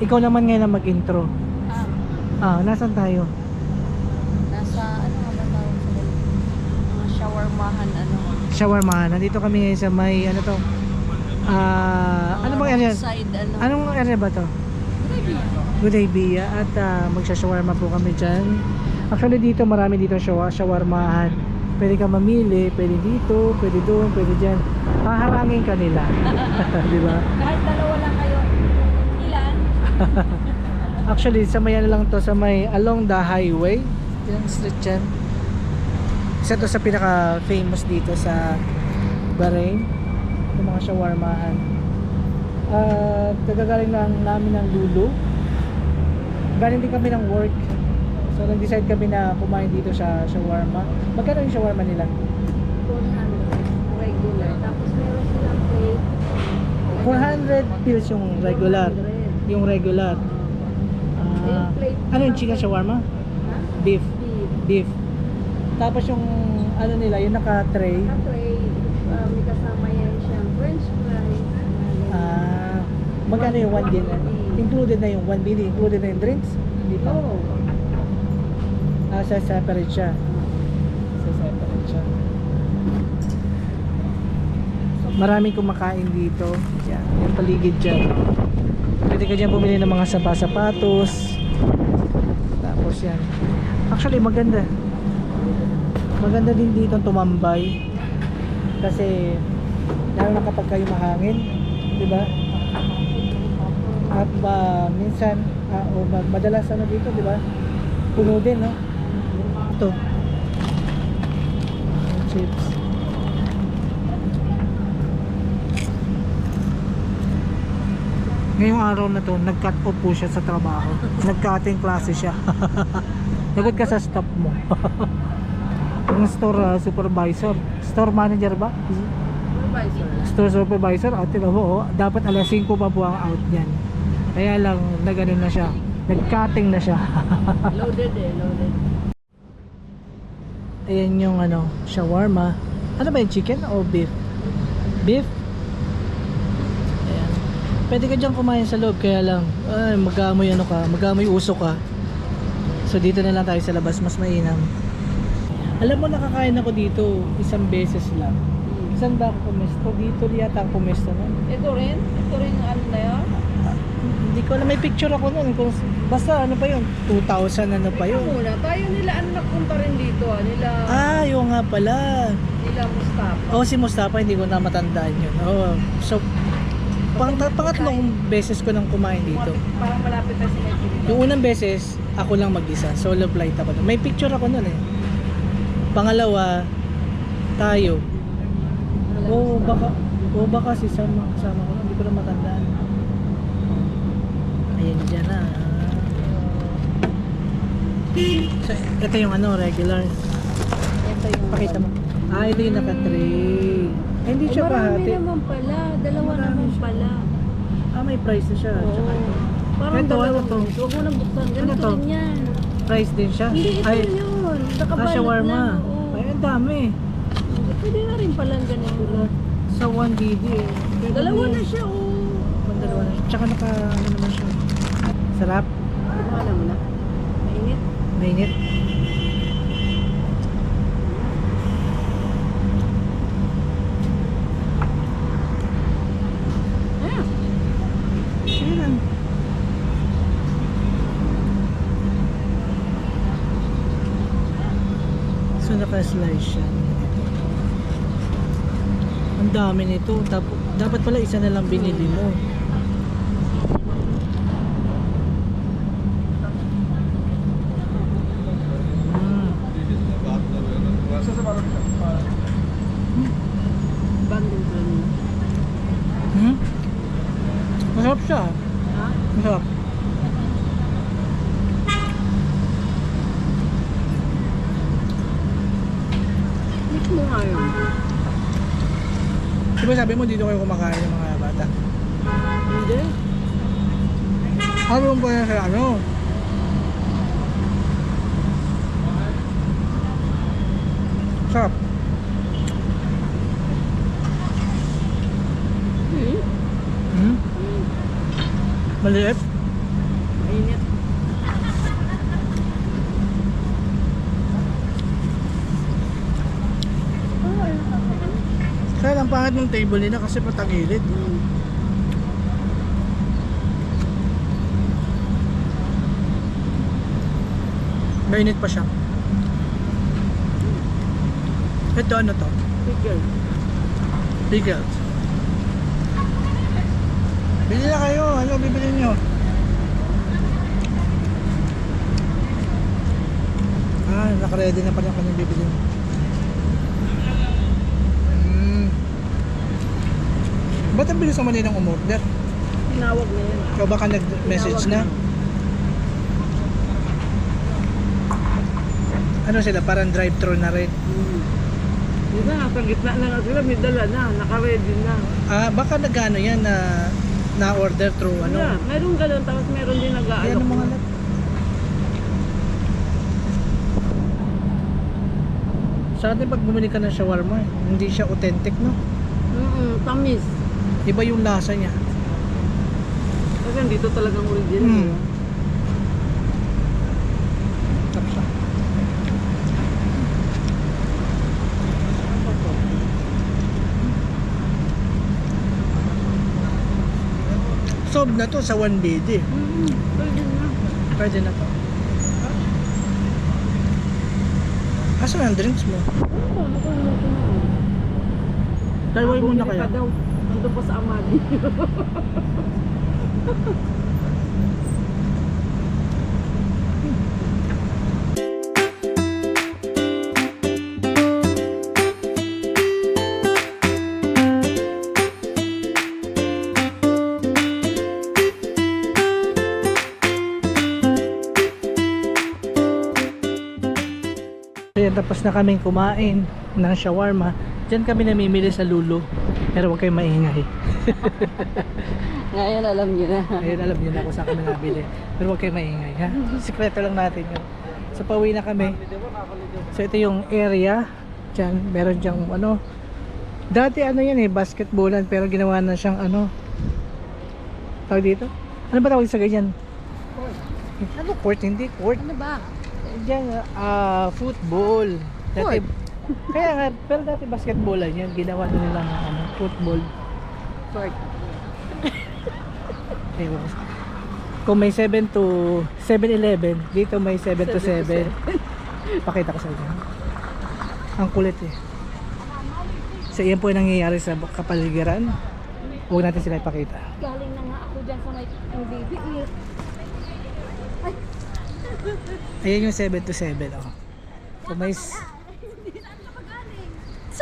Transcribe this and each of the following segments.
Ikaw naman ngayon ang mag-intro. Ah, Ah, nasan tayo? nasa ano nga ba tawag sa? Mga shawarmahan ano. Shawarma. Nandito kami ngayon sa may, ano to? Ah, ano bang area? Side ano. Anong area ba to? Good idea. At ah, magsha-shawarma po kami dyan. Actually dito, marami dito shawa, shawarmahan. Pwede ka mamili, pwede dito, pwede doon, pwede dyan. Haharangin ka nila. Di ba? Kahit dalawa lang kayo. Actually, sa may ano lang to, sa may along the highway. Yung street dyan. Isa to sa pinaka famous dito sa Bahrain. Yung mga shawarmahan. At kagagaling lang namin ng Lulu. Galing din kami ng work. So nag-decide kami na kumain dito sa shawarma. Magkano yung shawarma nila? 400. Regular. Tapos meron silang plate. 400 pills yung regular. 400. Yung regular. Plate. ano yung chicken shawarma? Ha? Beef. Beef. Tapos yung ano nila, yung naka-tray, Katray. Uh, may kasama yan siyang french fries. ah, magkano yung one din? Included na yung one bili, included na yung drinks? Hindi pa. Oo. Ah, sa separate siya. Sa separate siya. Maraming kumakain dito. Yan, yung paligid dyan. Pwede ka dyan bumili ng mga sapa-sapatos. Tapos yan. Actually, maganda. Maganda din dito tumambay. Kasi, lalo na kapag kayo mahangin. di ba? At ba, minsan, ah, o ma- madalas ano dito, di ba? Puno din, no? Ito. Chips. Ngayong araw na to, nag-cut off po siya sa trabaho. Nag-cutting klase siya. Lagot ka sa staff mo. Yung store ah, supervisor. Store manager ba? Supervisor. Store supervisor, at tingnan mo, oh, dapat alas 5 pa po ang out niyan. Kaya lang, nagano na siya. Nag-cutting na siya. Loaded eh, loaded. Ayan yung ano, shawarma. Ano ba yung chicken o beef? Beef? Pwede ka dyan kumain sa loob, kaya lang, ay, mag-aamoy ano ka, mag-aamoy uso ka. So dito na lang tayo sa labas, mas mainam. Alam mo, nakakain ako dito isang beses lang. Isang ba ako pumesto? Dito yata ang pumesto nun. Ito rin? Ito rin ano na yun? Hindi ko alam, may picture ako nun. Kung, basta ano pa yun? 2,000 ano pa yun? muna, tayo nila ano nagpunta rin dito ah, nila, Ah, yung nga pala. nila Mustafa. Oh, si Mustafa, hindi ko na matandaan yun. Oh, so, pang, pangatlong beses ko nang kumain dito. Parang malapit na sila. Yung unang beses, ako lang mag-isa. Solo flight ako. nun. May picture ako nun eh. Pangalawa, tayo. Oo, oh, baka, oh, baka si Sam kasama ko. Hindi ko na matandaan. Ayan dyan na. So, ito yung ano, regular. Ito yung Pakita mo. Ah, ito yung naka-tray. Hindi siya marami pahati. naman pala, dalawa Marami naman siya. pala. Ah, may price na siya. Oo. Tsaka ito. Parang Ito, dalawa ano to? Huwag mo nang buksan, ganito Ano to? rin yan. Price din siya. Hindi, ito Ay, yun. ah, Nakabalot shawarma. lang. oo. Ay, ang dami. Pwede na rin pala ang ganito. Sa 1 DD eh. Dalawa na siya, oh. Pang dalawa na siya. Tsaka naka, ano naman siya. Sarap. Alam mo na. Mainit. Mainit. Ah, Ayan. So naka-slice. Ang dami nito. Dapat pala isa na lang binili mo. Mm. bundle ba niya? Hmm? Masarap siya. Ha? Masarap. Mix mo nga yun. Di ba sabi mo dito kayo kumakain ng mga bata? Hindi. Ano ba yan sa ano? Sarap. Hmm? Hmm? Maliit? Mainit. Oh, ayun na. Lang pangit ng table nila kasi patagilid. Hmm. Mainit pa siya. Ito ano to? Pickle. Pickles. Bili na kayo. Ano bibili nyo? Ah, nakaready na pala kanyang bibili. Ba't ang bilis naman nilang umorder? Tinawag na yun. Ikaw baka nag-message na? Ano sila? Parang drive-thru na rin. Hmm. Di ba, nasa gitna na nga sila, may dala na, naka-ready na. Ah, baka nagano yan na na-order through ano? Ano? meron ganun, tapos meron din Yan nag-aalok. ang mga lat. Sa atin pag bumili ka ng shawarma, hindi siya authentic, no? Mm tamis. Iba yung lasa niya. Kasi dito talagang original. Hmm. Tapos siya. Solved na to sa 1 BD. Mm, pwede na. Pwede na to. Asan ang drinks mo? Oo, nakuluto na. Taiwan muna Bumili kaya. pa daw. Nandun pa sa Amadi. Ayan, tapos na kaming kumain ng shawarma. Diyan kami namimili sa Lulo. Pero huwag kayong maingay. Ngayon alam niyo na. Ayun, alam niyo na kung saan kami nabili. Pero huwag kayong maingay, ha? Sikreto lang natin yun. So, pauwi na kami. So, ito yung area. Diyan, meron diyang ano. Dati ano yan eh, basketballan. Pero ginawa na siyang ano. Tawag dito? Ano ba tawag sa ganyan? Ano court? Hindi court. Ano ba? Diyan, ah, football. Dati, Court. Kaya nga, pero dati basketballan yan. Ginawa na nilang ano, football. Short. Ewan. Kung may 7 to 7-Eleven, dito may 7 to 7 to 7. Pakita ko sa inyo. Ang kulit eh. So yan po yung nangyayari sa kapaligiran. Huwag natin sila ipakita. Galing na nga ako dyan sa may baby. Ayan yung 7 to 7. Oh. Kung may,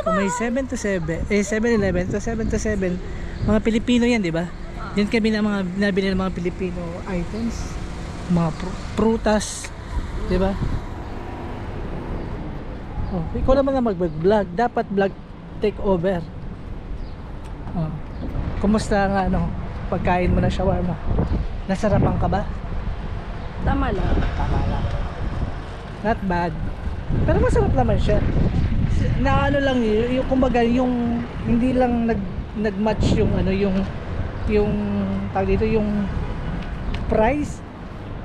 kung may 7 to 7, eh 7-Eleven to 7 to 7, mga Pilipino yan, di ba? Yan kami na mga nabili ng mga Pilipino items, mga pr- prutas, di ba? Oh, ikaw naman na mag-vlog, dapat vlog take over. Oh. Kumusta ang ano, pagkain mo na shawarma? Nasarapan ka ba? Tama lang. Tama lang. Not bad. Pero masarap naman siya. Na ano lang yun, yung kumbaga yung hindi lang nag nag-match yung ano yung yung tawag dito yung price.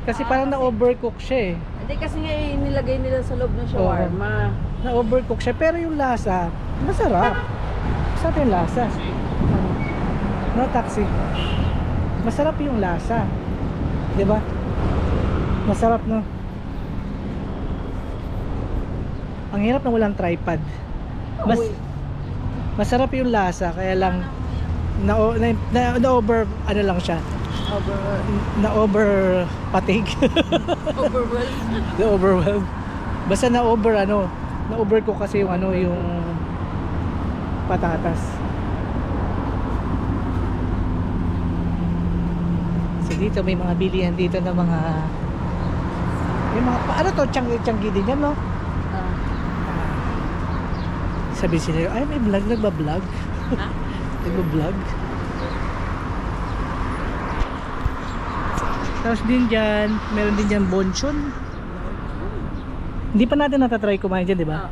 Kasi parang na-overcook siya eh. Hindi kasi nga eh, nilagay nila sa loob ng shawarma. Na-overcook siya pero yung lasa masarap. Masarap yung lasa. No taxi. Masarap yung lasa. 'Di ba? Masarap no. Ang hirap na walang tripod. Mas masarap yung lasa kaya lang na, na, na, na over ano lang siya. Over, Na over patig. overwhelmed. na overwhelmed. Basta na over ano, na over ko kasi yung ano yung patatas. So dito may mga bilihan dito ng mga yung mga ano to chang changi din yan no? Sabi sila, ay may vlog, nagba-vlog. Ha? nagba-vlog. Tapos din dyan, meron din dyan bonchon. Hindi pa natin natatry kumain dyan, di ba? Ah.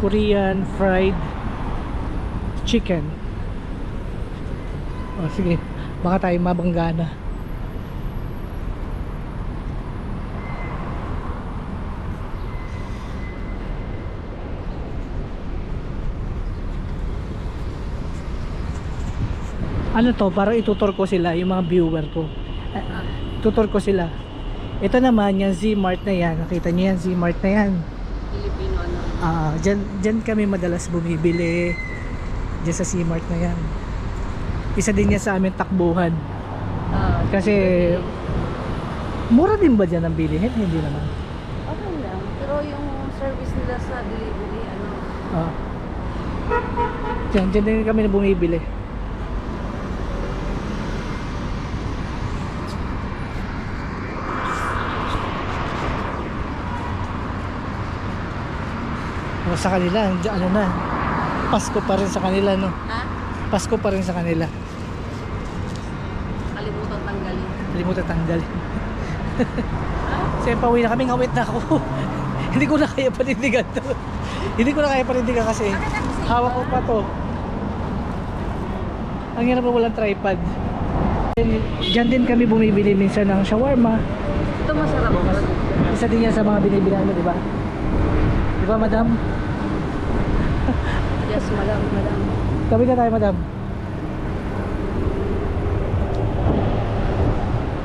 Korean fried chicken. O sige, baka tayo mabangga ano to, para itutor ko sila, yung mga viewer ko. Ah, tutor ko sila. Ito naman, yung Z-Mart na yan. Nakita niyo yan, Z-Mart na yan. Filipino ano. Ah, dyan, dyan kami madalas bumibili. Dyan sa Z-Mart na yan. Isa din yan sa amin takbuhan. Ah, Kasi, mura din ba dyan ang bilihin? Hindi naman. okay lang. Pero yung service nila sa delivery, ano, Ah. Dyan, dyan din kami na bumibili. O, sa kanila, ano na, Pasko pa rin sa kanila, no? ha? Pasko pa rin sa kanila. Kalimutan tanggalin. Kalimutan tanggal. Kasi pauwi na kami, ngawit na ako. Hindi ko na kaya panindigan to. Hindi ko na kaya panindigan kasi hawak ko pa to. Ang hirap na walang tripod. Diyan din kami bumibili minsan ng shawarma. Ito masarap. Isa din yan sa mga binibili mo, di ba? Ba, madam? Yes, madam, madam. Tabi na tayo, madam.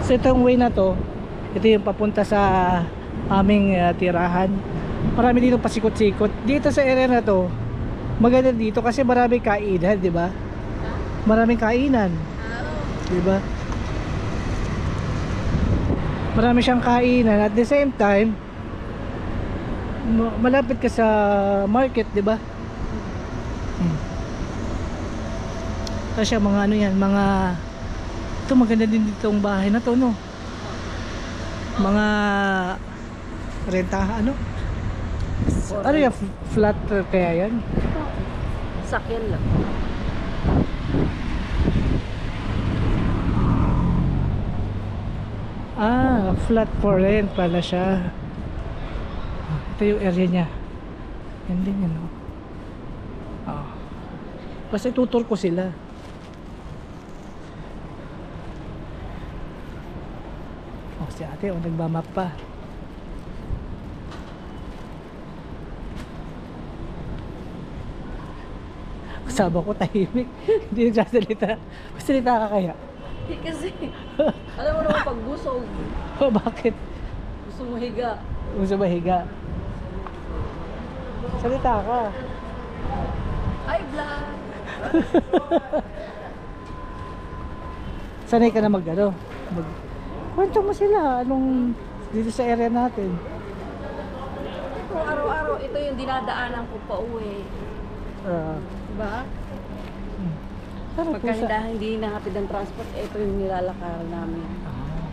So itong way na to, ito yung papunta sa aming uh, tirahan. Marami dito pasikot-sikot. Dito sa area na to, maganda dito kasi marami kainan, di ba? Maraming kainan, di ba? Marami siyang kainan at the same time malapit ka sa market, di ba? Hmm. Kasi mga ano yan, mga ito maganda din dito ang bahay na to, no? Mga renta, ano? Ano yan, flat kaya yan? Sakyan lang. Ah, flat for rent pala siya. Ito yung area niya. Yan din yan, no? Ah. Basta tutor ko sila. Oh, si ate, oh, nagmamap pa. Kasama ko tahimik. Hindi nagsasalita. Masalita ka kaya? Eh, kasi, alam mo naman pag busog, Oh, bakit? gusto mo higa. Gusto ba higa? Salita ka. Ay, vlog! Sanay ka na mag ano? Mag... Kwento mo sila. Anong dito sa area natin? Ito, araw-araw, ito yung dinadaanan ko pa uwi. Uh, Diba? ano po Pagka sa... hindi, nahatid ang transport, ito yung nilalakaran namin. Ah,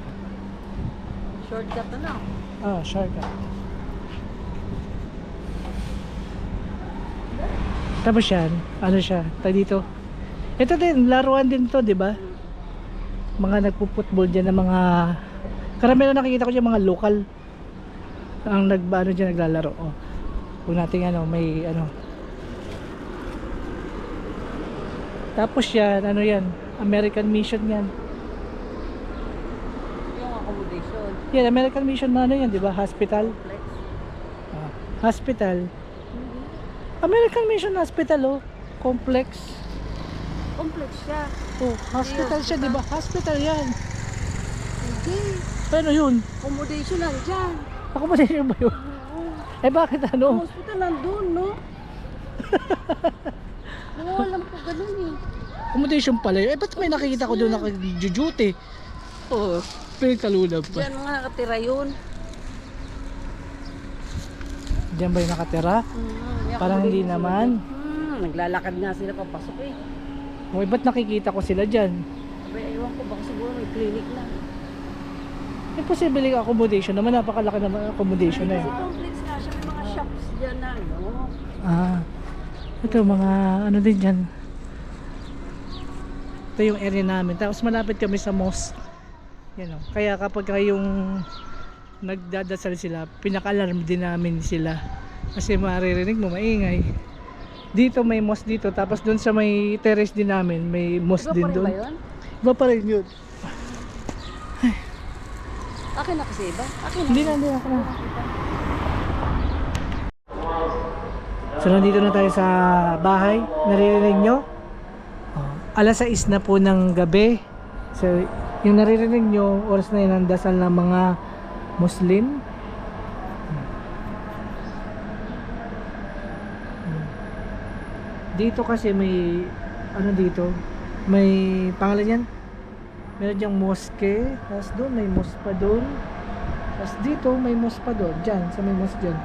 Shortcut na lang. ah, shortcut. Tapos yan, ano siya, tayo dito. Ito din, laruan din to, di ba? Mga nagpo-football dyan ng mga... Karamihan na nakikita ko dyan mga local. Ang nag, ano dyan, naglalaro. Oh. Kung natin ano, may ano. Tapos yan, ano yan, American Mission yan. Yung accommodation. Yan, American Mission na ano yan, di ba? Hospital. Complex. Ah, hospital. American Mission Hospital, oh. Complex. Complex siya. Oh, hospital siya, di ba? Hospital yan. Hindi. Pero yun, Accommodation lang dyan. ako ba yun? Eh bakit Ang ano? hospital nandun, no? Oo, alam ko ganun eh. Accommodation pala yun. Eh ba't may nakikita ko doon naka-duty? Oo, oh, pinagkalulab pa. Diyan mga nakatira yun. Diyan ba yung nakatira? Mm, Parang hindi naman. Hmm, naglalakad nga sila papasok eh. O, ba't nakikita ko sila dyan? Abay, ewan ko, baka siguro may clinic na. Eh, posible yung accommodation naman. Napakalaki naman ang accommodation na Kasi yun. complex nga siya, may mga shops dyan na, no? Ah, ito mga ano din dyan. Ito yung area namin. Tapos malapit kami sa mosque. Yan o. Kaya kapag yung nagdadasal sila, pinaka-alarm din namin sila. Kasi maririnig mo, maingay. Dito may mosque dito. Tapos doon sa may terrace din namin, may mosque Iba din doon. ba yun? Iba pa rin yun. Akin na kasi iba. Akin na. Hindi na, hindi na. ako na. So nandito na tayo sa bahay. Naririnig nyo? Oh. alas 6 na po ng gabi. So, yung naririnig nyo, oras na yun ang dasal ng mga Muslim. Dito kasi may, ano dito, may pangalan yan? Meron diyang mosque, tapos doon may mosque pa doon. Tapos dito may mosque pa doon, dyan, sa may mosque dyan.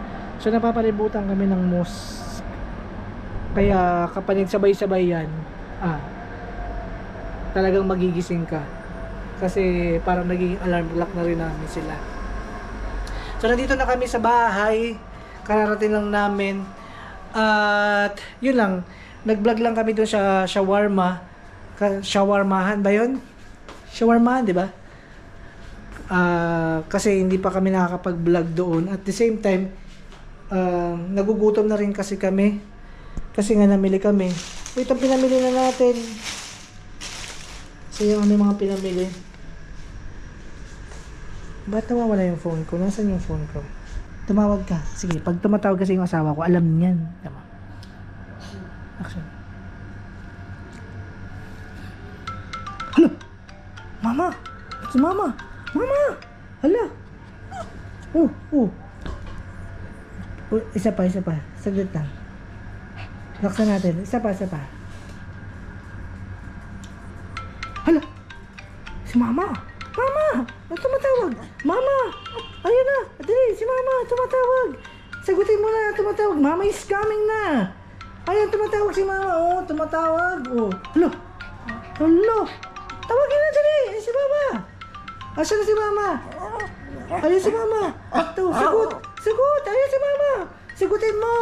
So napapalibutan kami ng mosque. Kaya kapag nagsabay-sabay yan, ah, talagang magigising ka. Kasi parang naging alarm clock na rin namin sila. So nandito na kami sa bahay. Kararating lang namin. At yun lang. Nag-vlog lang kami doon sa shawarma. Ka- shawarmahan ba yun? Shawarmahan, di ba? Ah, kasi hindi pa kami nakakapag-vlog doon. At the same time, ah, nagugutom na rin kasi kami. Kasi nga namili kami. Ito pinamili na natin. So yung ano yung mga pinamili. Ba't nawawala yung phone ko? Nasaan yung phone ko? Tumawag ka. Sige, pag tumatawag kasi yung asawa ko, alam niyan. Tama. Mama! Si mama! Mama! Hala! Oh, oh. oh isa pa, isa pa. Saglit lang. Laksan natin. Isa pa, isa pa. Hala! Si Mama! Mama! Ang tumatawag! Mama! Ayun na! Dali! Si Mama! Tumatawag! Sagutin mo na! Tumatawag! Mama is coming na! Ayun! Tumatawag si Mama! Oh! Tumatawag! Oh! Hala! Hala! Tawagin na! Asan na si Mama? Ayun si Mama! Ito! Sagot! Sagot! Ayun si Mama! Sagutin mo!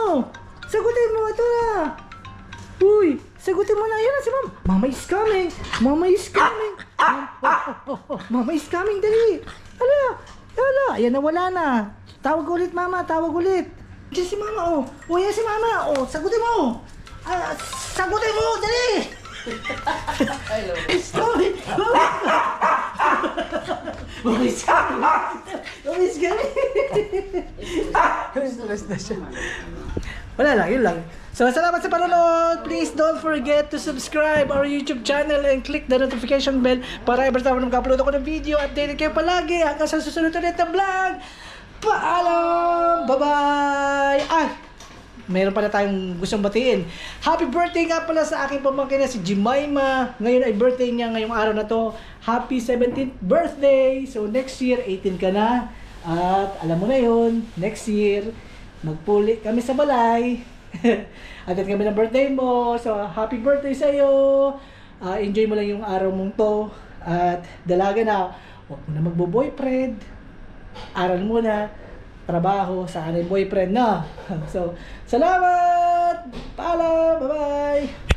Sagutin mo! Ito na! Uy, sagutin mo na. Yan na si Mama. Mama is coming. Mama is coming. Mama, oh, oh, oh, Mama is coming. Dali. Hala. Hala. Ayan na, wala na. Tawag ulit, Mama. Tawag ulit. Diyan si Mama, oh. Oh, yan si Mama. Oh, sagutin mo. Ah, sagutin mo. Dali. Hello. Sorry. Mama is coming. Mama is coming. Stress na siya. Wala lang, yun lang. So, salamat sa panonood. Please don't forget to subscribe our YouTube channel and click the notification bell para every time na mag-upload ako ng video, updated kayo palagi hanggang sa susunod ulit na vlog. Paalam! Bye-bye! Ah! Meron pala tayong gustong batiin. Happy birthday nga pala sa aking pamangkin na si Jemima. Ngayon ay birthday niya ngayong araw na to. Happy 17th birthday! So next year, 18 ka na. At alam mo na yon next year, magpuli kami sa balay. Atid kami ng birthday mo. So, happy birthday sa iyo. enjoy mo lang yung araw mong to. At dalaga na, huwag mo na magbo-boyfriend. Aral mo na. Trabaho sa kanil boyfriend na. so, salamat! Paalam! Bye-bye!